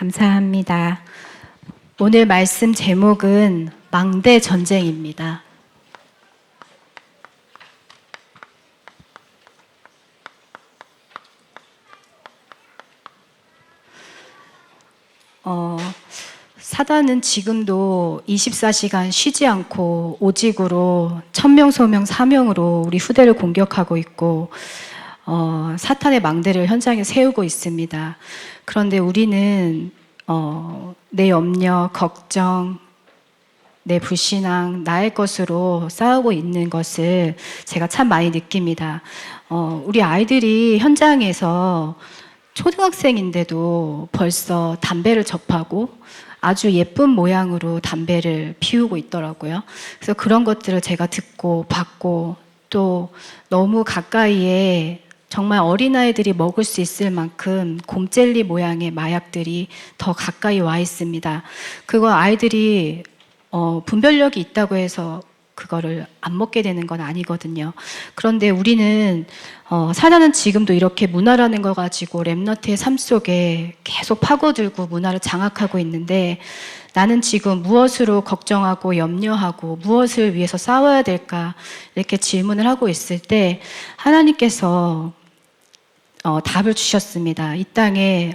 감사합니다. 오늘 말씀 제목은 망대 전쟁입니다. 어, 사단은 지금도 24시간 쉬지 않고 오직으로 천명 소명 사명으로 우리 후대를 공격하고 있고 어, 사탄의 망대를 현장에 세우고 있습니다. 그런데 우리는 어, 내 염려, 걱정, 내 불신앙, 나의 것으로 싸우고 있는 것을 제가 참 많이 느낍니다. 어, 우리 아이들이 현장에서 초등학생인데도 벌써 담배를 접하고 아주 예쁜 모양으로 담배를 피우고 있더라고요. 그래서 그런 것들을 제가 듣고 봤고 또 너무 가까이에 정말 어린아이들이 먹을 수 있을 만큼 곰젤리 모양의 마약들이 더 가까이 와 있습니다. 그거 아이들이 어, 분별력이 있다고 해서 그거를 안 먹게 되는 건 아니거든요. 그런데 우리는 어, 사단은 지금도 이렇게 문화라는 거 가지고 랩너트의 삶 속에 계속 파고들고 문화를 장악하고 있는데 나는 지금 무엇으로 걱정하고 염려하고 무엇을 위해서 싸워야 될까 이렇게 질문을 하고 있을 때 하나님께서 어, 답을 주셨습니다. 이 땅에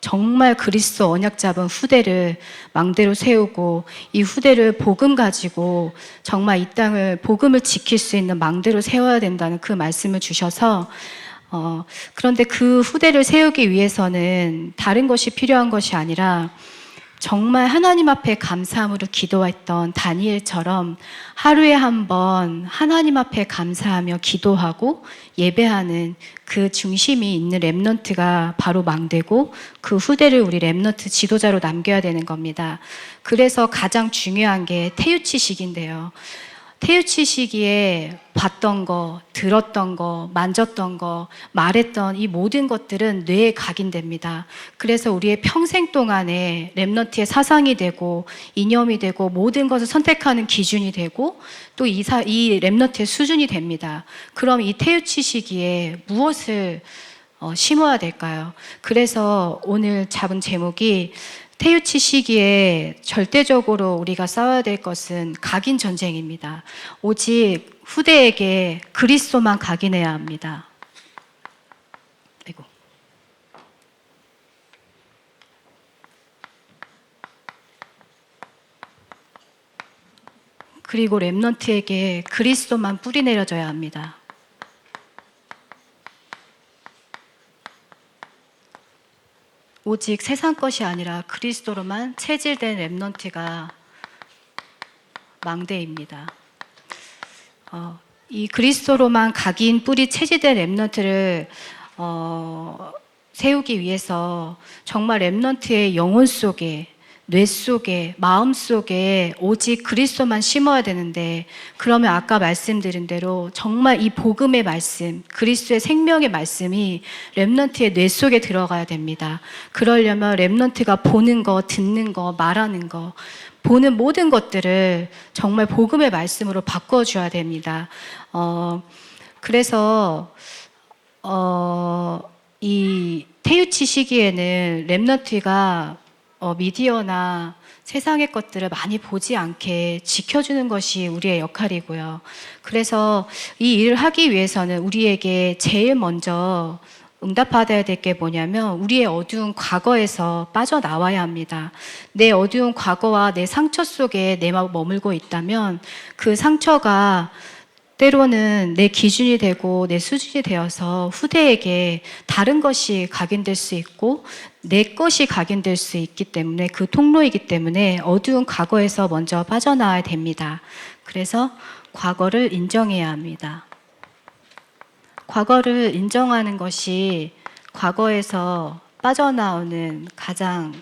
정말 그리스도 언약 잡은 후대를 망대로 세우고 이 후대를 복음 가지고 정말 이 땅을 복음을 지킬 수 있는 망대로 세워야 된다는 그 말씀을 주셔서 어, 그런데 그 후대를 세우기 위해서는 다른 것이 필요한 것이 아니라 정말 하나님 앞에 감사함으로 기도했던 다니엘처럼 하루에 한 번 하나님 앞에 감사하며 기도하고 예배하는 그 중심이 있는 랩넌트가 바로 망되고 그 후대를 우리 랩넌트 지도자로 남겨야 되는 겁니다. 그래서 가장 중요한 게 태유치식인데요. 태유치 시기에 봤던 거, 들었던 거, 만졌던 거, 말했던 이 모든 것들은 뇌에 각인됩니다. 그래서 우리의 평생 동안에 랩너트의 사상이 되고 이념이 되고 모든 것을 선택하는 기준이 되고 또이 이 랩너트의 수준이 됩니다. 그럼 이 태유치 시기에 무엇을 어, 심어야 될까요? 그래서 오늘 잡은 제목이 태유치 시기에 절대적으로 우리가 싸워야 될 것은 각인 전쟁입니다. 오직 후대에게 그리스도만 각인해야 합니다. 아이고. 그리고 렘넌트에게 그리스도만 뿌리 내려져야 합니다. 오직 세상 것이 아니라 그리스도로만 체질된 렘넌트가 망대입니다. 어, 이 그리스도로만 각인 뿌리 체질된 렘넌트를 어, 세우기 위해서 정말 렘넌트의 영혼 속에 뇌 속에, 마음 속에 오직 그리스도만 심어야 되는데, 그러면 아까 말씀드린 대로 정말 이 복음의 말씀, 그리스도의 생명의 말씀이 랩런트의 뇌 속에 들어가야 됩니다. 그러려면 랩런트가 보는 거, 듣는 거, 말하는 거, 보는 모든 것들을 정말 복음의 말씀으로 바꿔줘야 됩니다. 어, 그래서, 어, 이 태유치 시기에는 랩너트가 어, 미디어나 세상의 것들을 많이 보지 않게 지켜주는 것이 우리의 역할이고요. 그래서 이 일을 하기 위해서는 우리에게 제일 먼저 응답받아야 될 게 뭐냐면 우리의 어두운 과거에서 빠져나와야 합니다. 내 어두운 과거와 내 상처 속에 내가 머물고 있다면 그 상처가 때로는 내 기준이 되고 내 수준이 되어서 후대에게 다른 것이 각인될 수 있고 내 것이 각인될 수 있기 때문에 그 통로이기 때문에 어두운 과거에서 먼저 빠져나와야 됩니다. 그래서 과거를 인정해야 합니다. 과거를 인정하는 것이 과거에서 빠져나오는 가장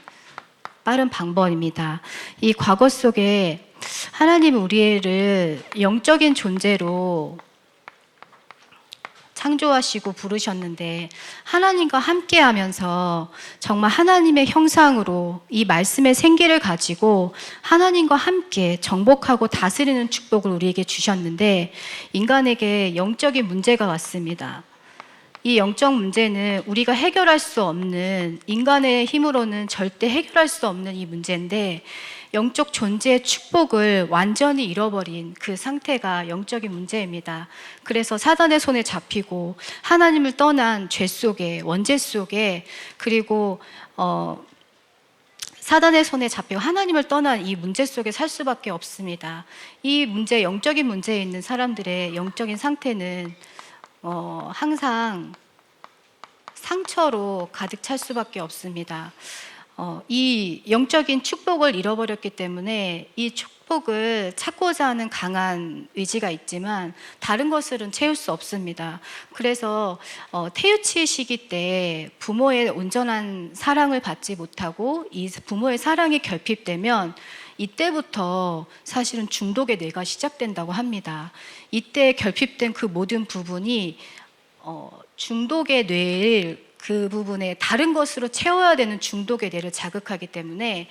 빠른 방법입니다. 이 과거 속에 하나님 우리를 영적인 존재로 창조하시고 부르셨는데 하나님과 함께 하면서 정말 하나님의 형상으로 이 말씀의 생기를 가지고 하나님과 함께 정복하고 다스리는 축복을 우리에게 주셨는데 인간에게 영적인 문제가 왔습니다. 이 영적 문제는 우리가 해결할 수 없는 인간의 힘으로는 절대 해결할 수 없는 이 문제인데 영적 존재의 축복을 완전히 잃어버린 그 상태가 영적인 문제입니다. 그래서 사단의 손에 잡히고 하나님을 떠난 죄 속에 원죄 속에 그리고 어 사단의 손에 잡히고 하나님을 떠난 이 문제 속에 살 수밖에 없습니다. 이 문제, 영적인 문제에 있는 사람들의 영적인 상태는 어, 항상 상처로 가득 찰 수밖에 없습니다. 어, 이 영적인 축복을 잃어버렸기 때문에 이 축복을 찾고자 하는 강한 의지가 있지만 다른 것들은 채울 수 없습니다. 그래서 어, 태유치 시기 때 부모의 온전한 사랑을 받지 못하고 이 부모의 사랑이 결핍되면 이때부터 사실은 중독의 뇌가 시작된다고 합니다. 이때 결핍된 그 모든 부분이 어, 중독의 뇌를 그 부분에 다른 것으로 채워야 되는 중독의 뇌를 자극하기 때문에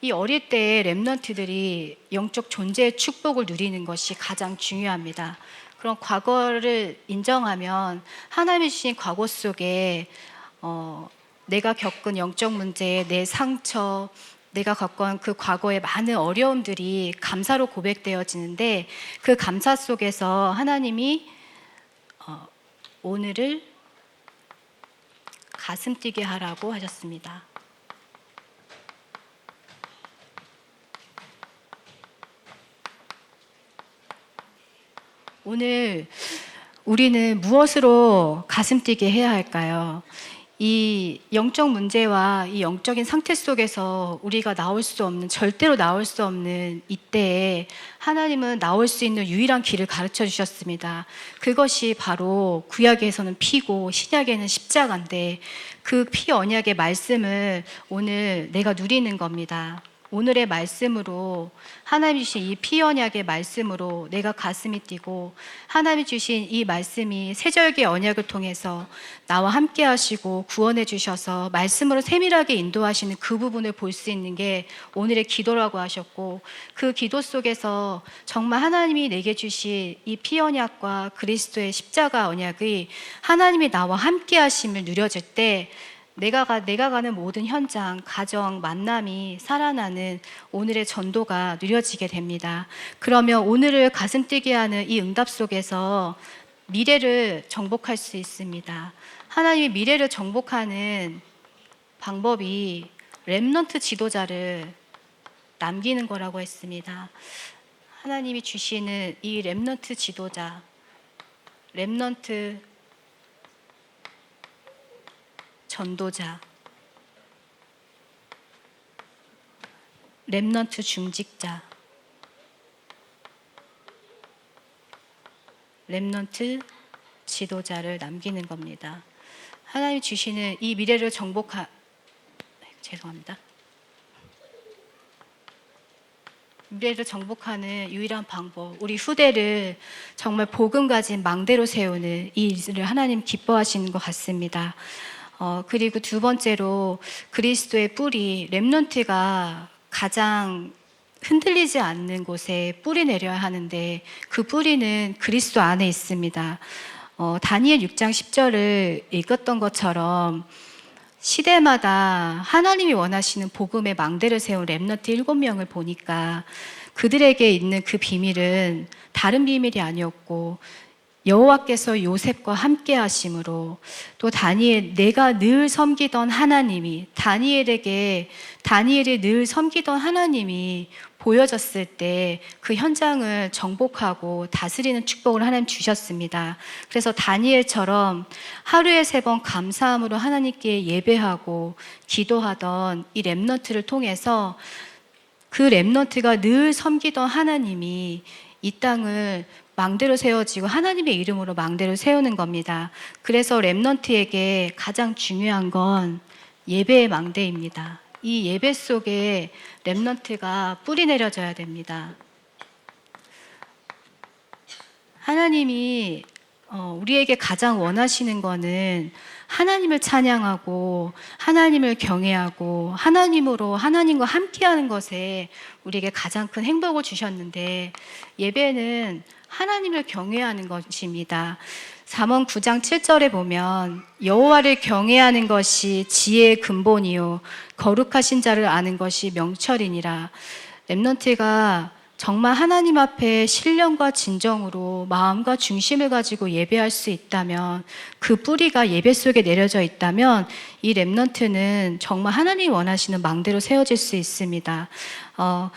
이 어릴 때의 랩런트들이 영적 존재의 축복을 누리는 것이 가장 중요합니다. 그런 과거를 인정하면 하나님이 주신 과거 속에 어, 내가 겪은 영적 문제, 내 상처, 내가 겪은 그 과거의 많은 어려움들이 감사로 고백되어지는데 그 감사 속에서 하나님이 어, 오늘을 가슴 뛰게 하라고 하셨습니다. 오늘 우리는 무엇으로 가슴 뛰게 해야 할까요? 이 영적 문제와 이 영적인 상태 속에서 우리가 나올 수 없는 절대로 나올 수 없는 이때에 하나님은 나올 수 있는 유일한 길을 가르쳐 주셨습니다. 그것이 바로 구약에서는 피고 신약에는 십자가인데 그 피 언약의 말씀을 오늘 내가 누리는 겁니다. 오늘의 말씀으로 하나님 주신 이 피언약의 말씀으로 내가 가슴이 뛰고 하나님 주신 이 말씀이 세절기 언약을 통해서 나와 함께 하시고 구원해 주셔서 말씀으로 세밀하게 인도하시는 그 부분을 볼 수 있는 게 오늘의 기도라고 하셨고 그 기도 속에서 정말 하나님이 내게 주신 이 피언약과 그리스도의 십자가 언약이 하나님이 나와 함께 하심을 누려질 때 내가, 가, 내가 가는 모든 현장, 가정, 만남이 살아나는 오늘의 전도가 누려지게 됩니다. 그러면 오늘을 가슴 뛰게 하는 이 응답 속에서 미래를 정복할 수 있습니다. 하나님이 미래를 정복하는 방법이 렘넌트 지도자를 남기는 거라고 했습니다. 하나님이 주시는 이 렘넌트 지도자, 렘넌트 전도자, 랩넌트 중직자, 랩넌트 지도자를 남기는 겁니다. 하나님 주시는 이 미래를 정복하 죄송합니다. 미래를 정복하는 유일한 방법, 우리 후대를 정말 복음 가진 망대로 세우는 이 일을 하나님 기뻐하시는 것 같습니다. 어, 그리고 두 번째로 그리스도의 뿌리, 랩런트가 가장 흔들리지 않는 곳에 뿌리 내려야 하는데 그 뿌리는 그리스도 안에 있습니다. 어, 다니엘 6장 10절을 읽었던 것처럼 시대마다 하나님이 원하시는 복음의 망대를 세운 랩너트 일곱 명을 보니까 그들에게 있는 그 비밀은 다른 비밀이 아니었고 여호와께서 요셉과 함께 하심으로 또 다니엘 내가 늘 섬기던 하나님이 다니엘에게 다니엘이 늘 섬기던 하나님이 보여졌을 때 그 현장을 정복하고 다스리는 축복을 하나님 주셨습니다. 그래서 다니엘처럼 하루에 세 번 감사함으로 하나님께 예배하고 기도하던 이 랩너트를 통해서 그 랩너트가 늘 섬기던 하나님이 이 땅을 망대로 세워지고 하나님의 이름으로 망대를 세우는 겁니다. 그래서 랩넌트에게 가장 중요한 건 예배의 망대입니다. 이 예배 속에 랩넌트가 뿌리 내려져야 됩니다. 하나님이 어, 우리에게 가장 원하시는 거는 하나님을 찬양하고 하나님을 경외하고 하나님으로 하나님과 함께하는 것에 우리에게 가장 큰 행복을 주셨는데 예배는 하나님을 경외하는 것입니다. 잠언 9장 7절에 보면 여호와를 경외하는 것이 지혜의 근본이요 거룩하신 자를 아는 것이 명철이니라. 렘넌트가 정말 하나님 앞에 신령과 진정으로 마음과 중심을 가지고 예배할 수 있다면 그 뿌리가 예배 속에 내려져 있다면 이 렘넌트는 정말 하나님이 원하시는 망대로 세워질 수 있습니다. 어,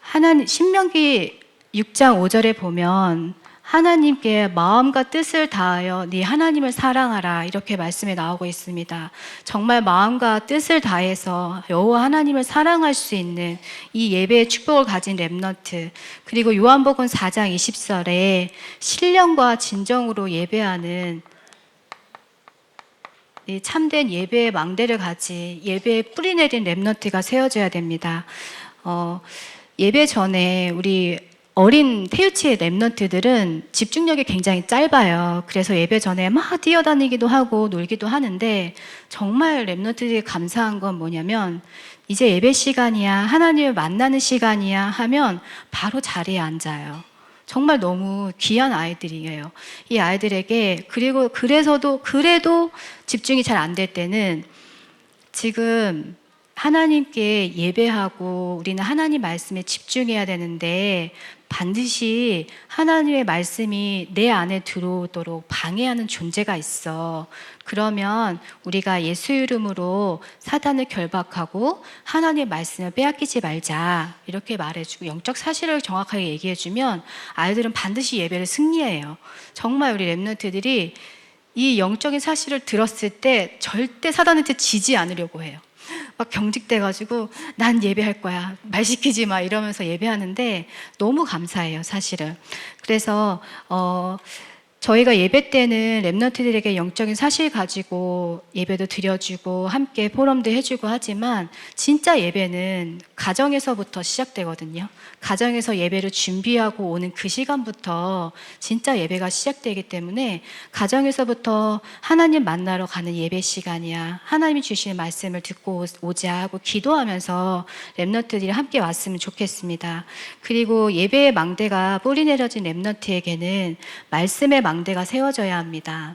하나님 신명기 6장 5절에 보면 하나님께 마음과 뜻을 다하여 네 하나님을 사랑하라 이렇게 말씀에 나오고 있습니다. 정말 마음과 뜻을 다해서 여호와 하나님을 사랑할 수 있는 이 예배의 축복을 가진 렘넌트 그리고 요한복음 4장 20절에 신령과 진정으로 예배하는 이 참된 예배의 망대를 가지 예배에 뿌리 내린 렘넌트가 세워져야 됩니다. 어, 예배 전에 우리 어린 태유치의 랩런트들은 집중력이 굉장히 짧아요. 그래서 예배 전에 막 뛰어다니기도 하고 놀기도 하는데 정말 랩런트들이 감사한 건 뭐냐면 이제 예배 시간이야, 하나님을 만나는 시간이야 하면 바로 자리에 앉아요. 정말 너무 귀한 아이들이에요. 이 아이들에게 그리고 그래서도 그래도 집중이 잘 안 될 때는 지금 하나님께 예배하고 우리는 하나님 말씀에 집중해야 되는데 반드시 하나님의 말씀이 내 안에 들어오도록 방해하는 존재가 있어. 그러면 우리가 예수 이름으로 사단을 결박하고 하나님의 말씀을 빼앗기지 말자. 이렇게 말해주고 영적 사실을 정확하게 얘기해주면 아이들은 반드시 예배를 승리해요. 정말 우리 랩런트들이 이 영적인 사실을 들었을 때 절대 사단한테 지지 않으려고 해요. 막 경직돼가지고 난 예배할 거야 말 시키지 마 이러면서 예배하는데 너무 감사해요 사실은. 그래서 어 저희가 예배 때는 랩너트들에게 영적인 사실 가지고 예배도 드려주고 함께 포럼도 해주고 하지만 진짜 예배는 가정에서부터 시작되거든요. 가정에서 예배를 준비하고 오는 그 시간부터 진짜 예배가 시작되기 때문에 가정에서부터 하나님 만나러 가는 예배 시간이야. 하나님이 주시는 말씀을 듣고 오자 하고 기도하면서 랩너트들이 함께 왔으면 좋겠습니다. 그리고 예배의 망대가 뿌리 내려진 랩너트에게는 말씀의 망대가 세워져야 합니다.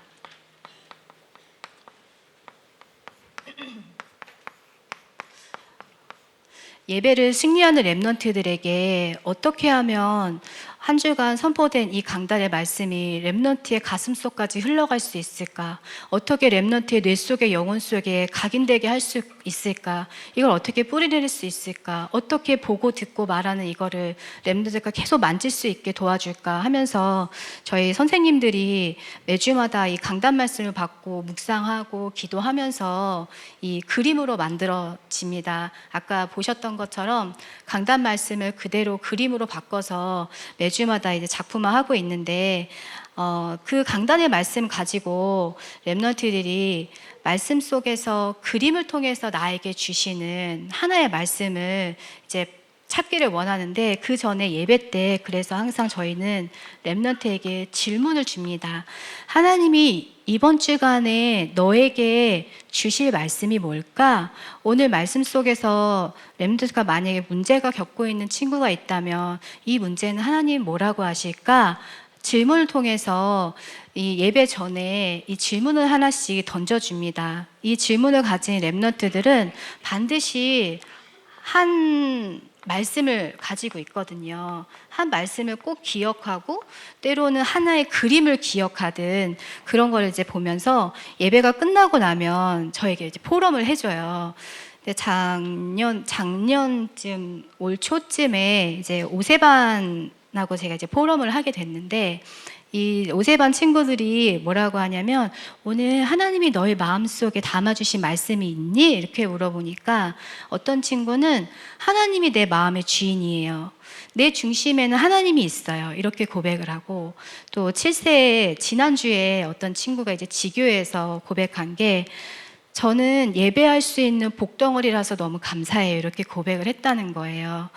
예배를 승리하는 랩넌트들에게 어떻게 하면 한 주간 선포된 이 강단의 말씀이 랩넌트의 가슴 속까지 흘러갈 수 있을까? 어떻게 랩넌트의 뇌 속에 영혼 속에 각인되게 할 수 있을까? 이걸 어떻게 뿌리내릴 수 있을까? 어떻게 보고 듣고 말하는 이거를 랩넌트가 계속 만질 수 있게 도와줄까 하면서 저희 선생님들이 매주마다 이 강단 말씀을 받고 묵상하고 기도하면서 이 그림으로 만들어집니다. 아까 보셨던 것처럼 강단 말씀을 그대로 그림으로 바꿔서 매주 매주마다 이제 작품화 하고 있는데 어, 그 강단의 말씀 가지고 랩런트들이 말씀 속에서 그림을 통해서 나에게 주시는 하나의 말씀을 이제 찾기를 원하는데 그 전에 예배 때 그래서 항상 저희는 랩런트에게 질문을 줍니다. 하나님이 이번 주간에 너에게 주실 말씀이 뭘까? 오늘 말씀 속에서 렘드가 만약에 문제가 겪고 있는 친구가 있다면 이 문제는 하나님 뭐라고 하실까? 질문을 통해서 이 예배 전에 이 질문을 하나씩 던져줍니다. 이 질문을 가진 랩너트들은 반드시 한 말씀을 가지고 있거든요. 한 말씀을 꼭 기억하고 때로는 하나의 그림을 기억하든 그런 걸 이제 보면서 예배가 끝나고 나면 저에게 이제 포럼을 해줘요. 작년 작년쯤 올 초쯤에 이제 오세반하고 제가 이제 포럼을 하게 됐는데 이 오세반 친구들이 뭐라고 하냐면 오늘 하나님이 너의 마음속에 담아주신 말씀이 있니? 이렇게 물어보니까 어떤 친구는 하나님이 내 마음의 주인이에요. 내 중심에는 하나님이 있어요. 이렇게 고백을 하고 또 7세 지난주에 어떤 친구가 이제 지교에서 고백한 게 저는 예배할 수 있는 복덩어리라서 너무 감사해요. 이렇게 고백을 했다는 거예요.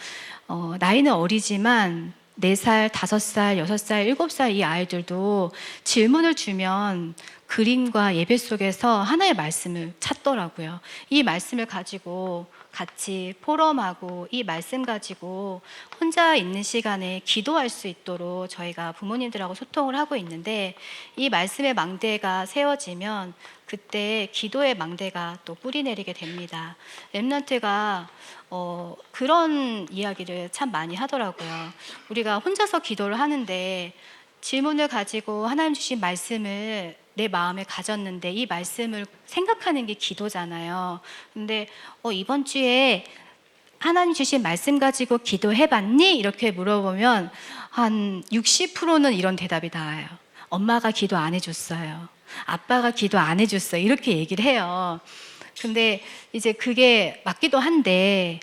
어, 나이는 어리지만 4살, 5살, 6살, 7살 이 아이들도 질문을 주면 그림과 예배 속에서 하나의 말씀을 찾더라고요. 이 말씀을 가지고 같이 포럼하고 이 말씀 가지고 혼자 있는 시간에 기도할 수 있도록 저희가 부모님들하고 소통을 하고 있는데 이 말씀의 망대가 세워지면 그때 기도의 망대가 또 뿌리 내리게 됩니다. 랩런트가 어, 그런 이야기를 참 많이 하더라고요. 우리가 혼자서 기도를 하는데 질문을 가지고 하나님 주신 말씀을 내 마음에 가졌는데 이 말씀을 생각하는 게 기도잖아요. 근데 어, 이번 주에 하나님 주신 말씀 가지고 기도해봤니? 이렇게 물어보면 한 60%는 이런 대답이 나와요. 엄마가 기도 안 해줬어요. 아빠가 기도 안 해줬어요. 이렇게 얘기를 해요. 근데 이제 그게 맞기도 한데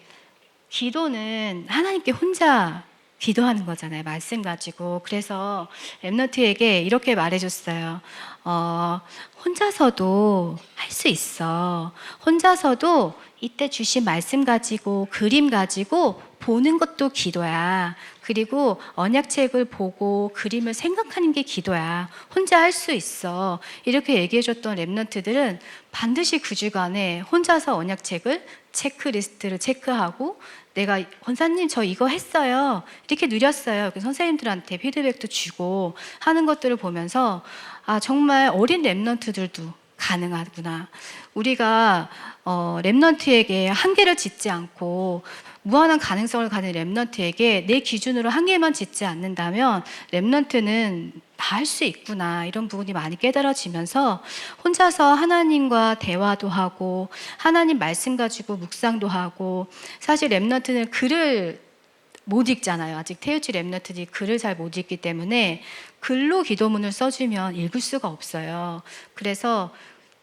기도는 하나님께 혼자 기도하는 거잖아요. 말씀 가지고. 그래서 엠너트에게 이렇게 말해줬어요. 어, 혼자서도 할 수 있어. 혼자서도 이때 주신 말씀 가지고 그림 가지고 보는 것도 기도야. 그리고 언약책을 보고 그림을 생각하는 게 기도야. 혼자 할 수 있어. 이렇게 얘기해 줬던 랩런트들은 반드시 그 주간에 혼자서 언약책을 체크리스트를 체크하고 내가 권사님 저 이거 했어요. 이렇게 누렸어요. 그 선생님들한테 피드백도 주고 하는 것들을 보면서 아 정말 어린 랩런트들도 가능하구나. 우리가 어, 랩런트에게 한계를 짓지 않고 무한한 가능성을 가진 랩런트에게 내 기준으로 한계만 짓지 않는다면 랩런트는 다 할 수 있구나 이런 부분이 많이 깨달아지면서 혼자서 하나님과 대화도 하고 하나님 말씀 가지고 묵상도 하고 사실 랩런트는 글을 못 읽잖아요. 아직 태우치 랩너트들이 글을 잘 못 읽기 때문에 글로 기도문을 써주면 읽을 수가 없어요. 그래서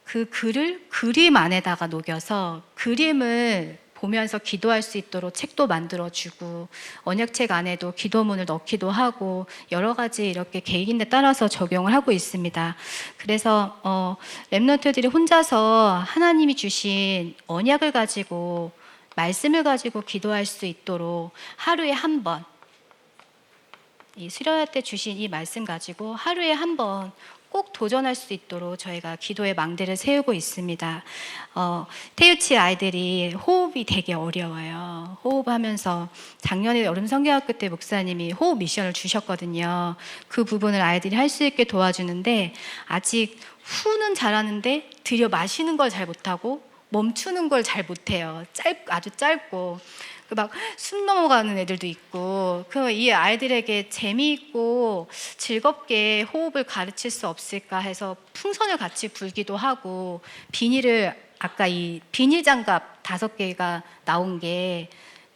그 글을 그림 안에다가 녹여서 그림을 보면서 기도할 수 있도록 책도 만들어주고 언약책 안에도 기도문을 넣기도 하고 여러 가지 이렇게 개인에 따라서 적용을 하고 있습니다. 그래서 어, 랩런트들이 혼자서 하나님이 주신 언약을 가지고 말씀을 가지고 기도할 수 있도록 하루에 한 번, 이 수련회 때 주신 이 말씀 가지고 하루에 한 번 꼭 도전할 수 있도록 저희가 기도의 망대를 세우고 있습니다. 어, 태유치 아이들이 호흡이 되게 어려워요. 호흡하면서 작년에 여름 성경학교 때 목사님이 호흡 미션을 주셨거든요. 그 부분을 아이들이 할 수 있게 도와주는데 아직 후는 잘하는데 들여 마시는 걸 잘 못하고 멈추는 걸 잘 못해요. 짧 아주 짧고 그 막 숨 넘어가는 애들도 있고 그이 아이들에게 재미있고 즐겁게 호흡을 가르칠 수 없을까 해서 풍선을 같이 불기도 하고 비닐을 아까 이 비닐 장갑 다섯 개가 나온 게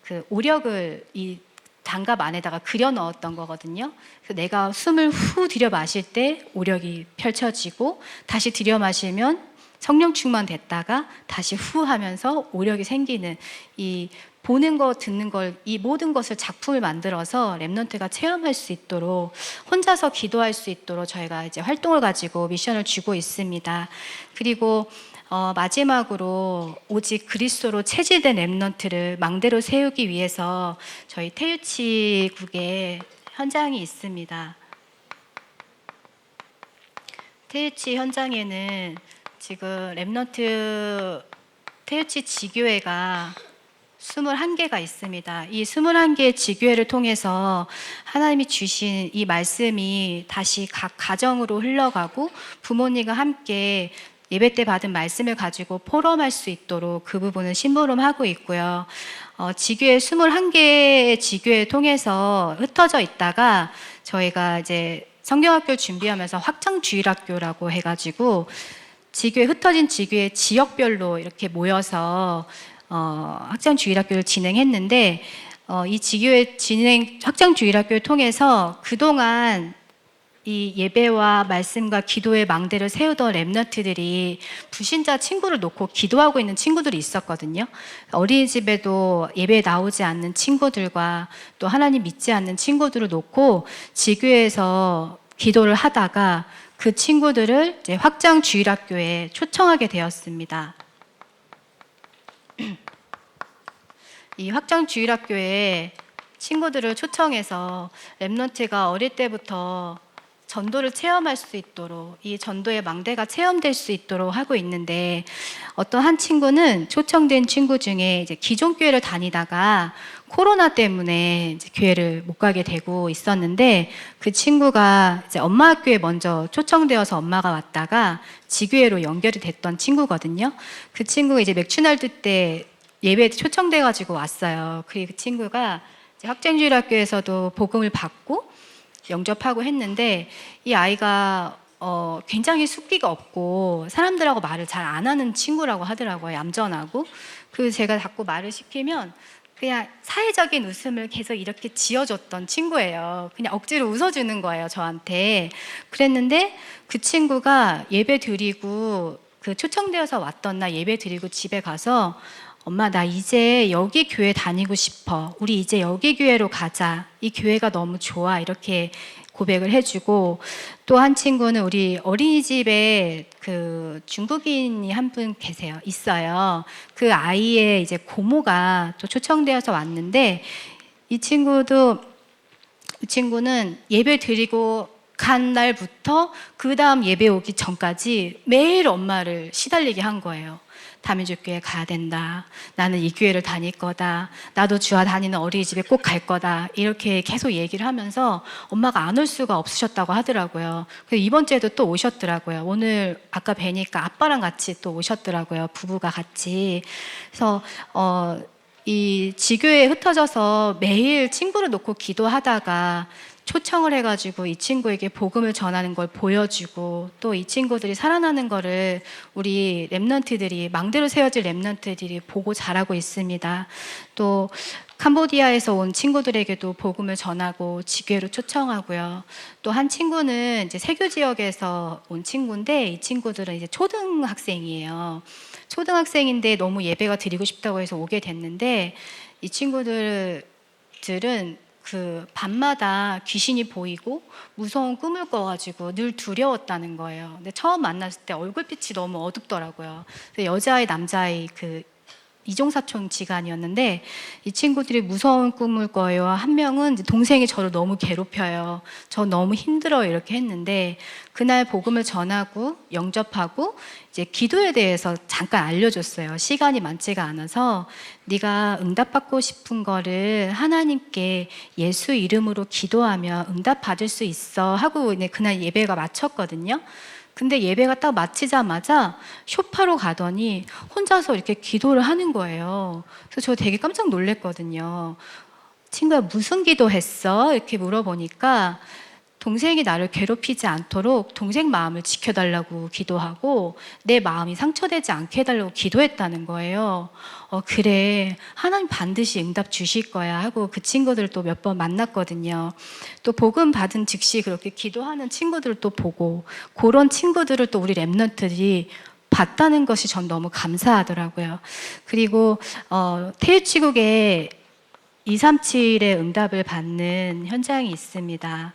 그 오력을 이 장갑 안에다가 그려 넣었던 거거든요. 그래서 내가 숨을 후 들여 마실 때 오력이 펼쳐지고 다시 들여 마시면 성령 충만 됐다가 다시 후 하면서 오력이 생기는 이 보는 거 듣는 걸 이 모든 것을 작품을 만들어서 랩런트가 체험할 수 있도록 혼자서 기도할 수 있도록 저희가 이제 활동을 가지고 미션을 주고 있습니다. 그리고 어, 마지막으로 오직 그리스도로 체질된 랩런트를 망대로 세우기 위해서 저희 태유치국에 현장이 있습니다. 태유치 현장에는 지금 랩런트 태유치 지교회가 21개가 있습니다. 이 21개의 지교회를 통해서 하나님이 주신 이 말씀이 다시 각 가정으로 흘러가고 부모님과 함께 예배 때 받은 말씀을 가지고 포럼할 수 있도록 그 부분을 심부름하고 있고요. 어, 지교회 21개의 지교회 통해서 흩어져 있다가 저희가 이제 성경학교 준비하면서 확장주일학교라고 해가지고 지교회 흩어진 지교회 지역별로 이렇게 모여서 어, 학장 주일학교를 진행했는데 어, 이 지교회 진행 학장 주일학교를 통해서 그동안 이 예배와 말씀과 기도의 망대를 세우던 랩너트들이 불신자 친구를 놓고 기도하고 있는 친구들이 있었거든요. 어린이집에도 예배에 나오지 않는 친구들과 또 하나님 믿지 않는 친구들을 놓고 지교에서 기도를 하다가 그 친구들을 이제 확장 주일학교에 초청하게 되었습니다. 이 확장 주일학교에 친구들을 초청해서 랩런트가 어릴 때부터 전도를 체험할 수 있도록 이 전도의 망대가 체험될 수 있도록 하고 있는데 어떤 한 친구는 초청된 친구 중에 이제 기존 교회를 다니다가 코로나 때문에 이제 교회를 못 가게 되고 있었는데 그 친구가 이제 엄마 학교에 먼저 초청되어서 엄마가 왔다가 지교회로 연결이 됐던 친구거든요. 그 친구가 이제 맥추날드 때 예배 초청돼 가지고 왔어요. 그 친구가 학생주일 학교에서도 복음을 받고 영접하고 했는데 이 아이가 어, 굉장히 숫기가 없고 사람들하고 말을 잘 안 하는 친구라고 하더라고요. 얌전하고. 그 제가 자꾸 말을 시키면 그냥 사회적인 웃음을 계속 이렇게 지어줬던 친구예요. 그냥 억지로 웃어주는 거예요, 저한테. 그랬는데 그 친구가 예배 드리고 그 초청되어서 왔던 날 예배 드리고 집에 가서 엄마 나 이제 여기 교회 다니고 싶어. 우리 이제 여기 교회로 가자. 이 교회가 너무 좋아. 이렇게 고백을 해주고 또 한 친구는 우리 어린이집에 그 중국인이 한 분 계세요. 있어요. 그 아이의 이제 고모가 또 초청되어서 왔는데 이 친구도 이 친구는 예배 드리고 간 날부터 그 다음 예배 오기 전까지 매일 엄마를 시달리게 한 거예요. 다민족 교회 가야 된다. 나는 이 교회를 다닐 거다. 나도 주와 다니는 어린이집에 꼭 갈 거다. 이렇게 계속 얘기를 하면서 엄마가 안 올 수가 없으셨다고 하더라고요. 그래서 이번 주에도 또 오셨더라고요. 오늘 아까 뵈니까 아빠랑 같이 또 오셨더라고요. 부부가 같이. 그래서 어, 이 지교에 흩어져서 매일 친구를 놓고 기도하다가 초청을 해가지고 이 친구에게 복음을 전하는 걸 보여주고 또 이 친구들이 살아나는 거를 우리 랩런트들이 망대로 세워질 랩런트들이 보고 자라고 있습니다. 또 캄보디아에서 온 친구들에게도 복음을 전하고 지교로 초청하고요. 또 한 친구는 이제 세교 지역에서 온 친구인데 이 친구들은 이제 초등학생이에요. 초등학생인데 너무 예배가 드리고 싶다고 해서 오게 됐는데 이 친구들은 그 밤마다 귀신이 보이고 무서운 꿈을 꿔가지고 늘 두려웠다는 거예요. 근데 처음 만났을 때 얼굴빛이 너무 어둡더라고요. 그래서 여자아이 남자아이 그 이종사촌 지간이었는데 이 친구들이 무서운 꿈을 꿔요. 한 명은 동생이 저를 너무 괴롭혀요. 저 너무 힘들어 이렇게 했는데 그날 복음을 전하고 영접하고 이제 기도에 대해서 잠깐 알려줬어요. 시간이 많지가 않아서 네가 응답받고 싶은 거를 하나님께 예수 이름으로 기도하면 응답 받을 수 있어 하고 그날 예배가 마쳤거든요. 근데 예배가 딱 마치자마자 쇼파로 가더니 혼자서 이렇게 기도를 하는 거예요. 그래서 저 되게 깜짝 놀랐거든요. 친구야 무슨 기도했어? 이렇게 물어보니까 동생이 나를 괴롭히지 않도록 동생 마음을 지켜달라고 기도하고 내 마음이 상처되지 않게 해달라고 기도했다는 거예요. 어, 그래. 하나님 반드시 응답 주실 거야 하고 그 친구들 또 몇 번 만났거든요. 또 복음 받은 즉시 그렇게 기도하는 친구들을 또 보고 그런 친구들을 또 우리 랩런트들이 봤다는 것이 전 너무 감사하더라고요. 그리고 어, 태유치국에 237의 응답을 받는 현장이 있습니다.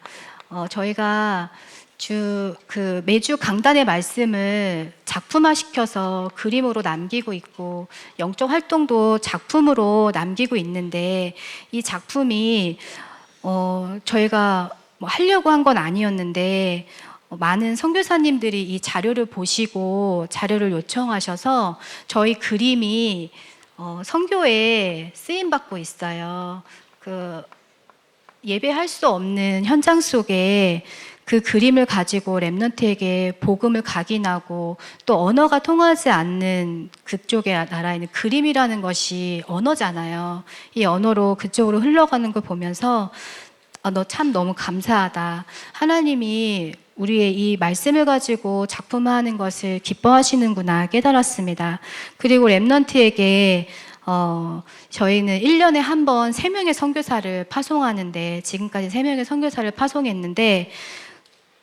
어, 저희가 주, 그 매주 강단의 말씀을 작품화 시켜서 그림으로 남기고 있고 영적 활동도 작품으로 남기고 있는데 이 작품이 어, 저희가 뭐 하려고 한 건 아니었는데 어, 많은 선교사님들이 이 자료를 보시고 자료를 요청하셔서 저희 그림이 어, 선교에 쓰임 받고 있어요. 그 예배할 수 없는 현장 속에 그 그림을 가지고 랩런트에게 복음을 각인하고 또 언어가 통하지 않는 그쪽의 나라에 는 그림이라는 것이 언어잖아요. 이 언어로 그쪽으로 흘러가는 걸 보면서 아, 너 참 너무 감사하다. 하나님이 우리의 이 말씀을 가지고 작품화하는 것을 기뻐하시는구나 깨달았습니다. 그리고 랩런트에게 어, 저희는 1년에 한 번 3명의 선교사를 파송하는데 지금까지 3명의 선교사를 파송했는데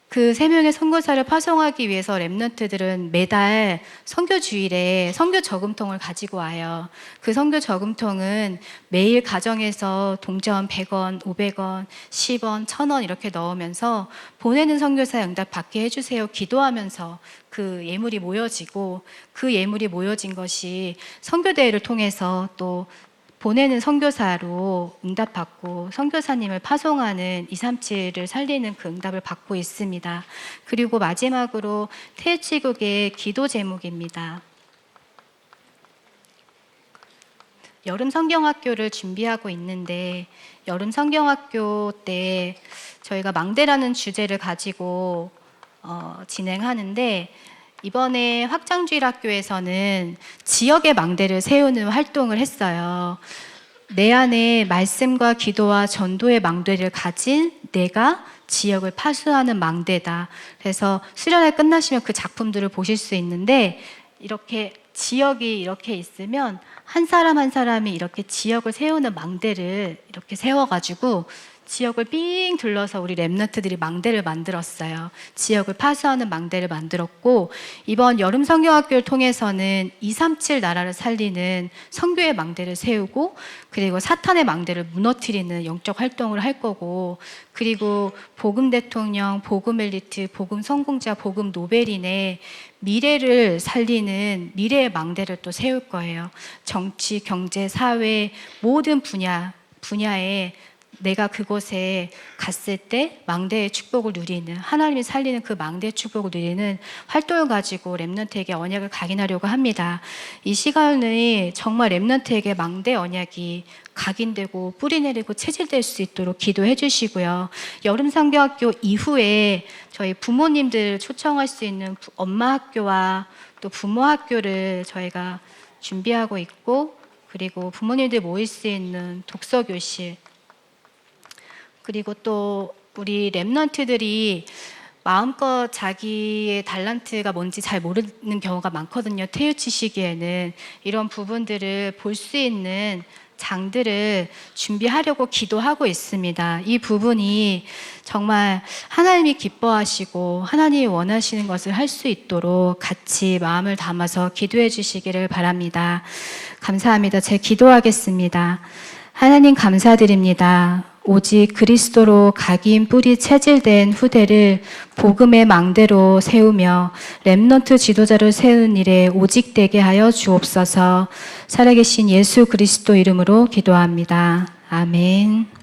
그 세 명의 선교사를 파송하기 위해서 랩런트들은 매달 선교 주일에 선교 저금통을 가지고 와요. 그 선교 저금통은 매일 가정에서 동전 100원, 500원, 10원, 1000원 이렇게 넣으면서 보내는 선교사 응답 받게 해주세요. 기도하면서 그 예물이 모여지고 그 예물이 모여진 것이 선교대회를 통해서 또 보내는 선교사로 응답받고 선교사님을 파송하는 237을 살리는 그 응답을 받고 있습니다. 그리고 마지막으로 태치국의 기도 제목입니다. 여름 성경학교를 준비하고 있는데 여름 성경학교 때 저희가 망대라는 주제를 가지고 어, 진행하는데 이번에 확장주일 학교에서는 지역의 망대를 세우는 활동을 했어요. 내 안에 말씀과 기도와 전도의 망대를 가진 내가 지역을 파수하는 망대다. 그래서 수련회 끝나시면 그 작품들을 보실 수 있는데 이렇게 지역이 이렇게 있으면 한 사람 한 사람이 이렇게 지역을 세우는 망대를 이렇게 세워가지고 지역을 삥 둘러서 우리 랩너트들이 망대를 만들었어요. 지역을 파수하는 망대를 만들었고 이번 여름 성경학교를 통해서는 237 나라를 살리는 성교의 망대를 세우고 그리고 사탄의 망대를 무너뜨리는 영적 활동을 할 거고 그리고 복음 대통령, 복음 엘리트, 복음 성공자, 복음 노벨인의 미래를 살리는 미래의 망대를 또 세울 거예요. 정치, 경제, 사회 모든 분야 분야에 내가 그곳에 갔을 때 망대의 축복을 누리는 하나님이 살리는 그 망대의 축복을 누리는 활동을 가지고 렘넌트에게 언약을 각인하려고 합니다. 이 시간이 정말 렘넌트에게 망대 언약이 각인되고 뿌리내리고 체질될 수 있도록 기도해 주시고요. 여름 상교학교 이후에 저희 부모님들 초청할 수 있는 부- 엄마 학교와 또 부모 학교를 저희가 준비하고 있고 그리고 부모님들 모일 수 있는 독서 교실 그리고 또 우리 랩런트들이 마음껏 자기의 달란트가 뭔지 잘 모르는 경우가 많거든요. 퇴유치 시기에는 이런 부분들을 볼 수 있는 장들을 준비하려고 기도하고 있습니다. 이 부분이 정말 하나님이 기뻐하시고 하나님이 원하시는 것을 할 수 있도록 같이 마음을 담아서 기도해 주시기를 바랍니다. 감사합니다. 제 기도하겠습니다. 하나님 감사드립니다. 오직 그리스도로 각인 뿌리 체질된 후대를 복음의 망대로 세우며 렘넌트 지도자를 세운 일에 오직되게 하여 주옵소서 살아계신 예수 그리스도 이름으로 기도합니다. 아멘.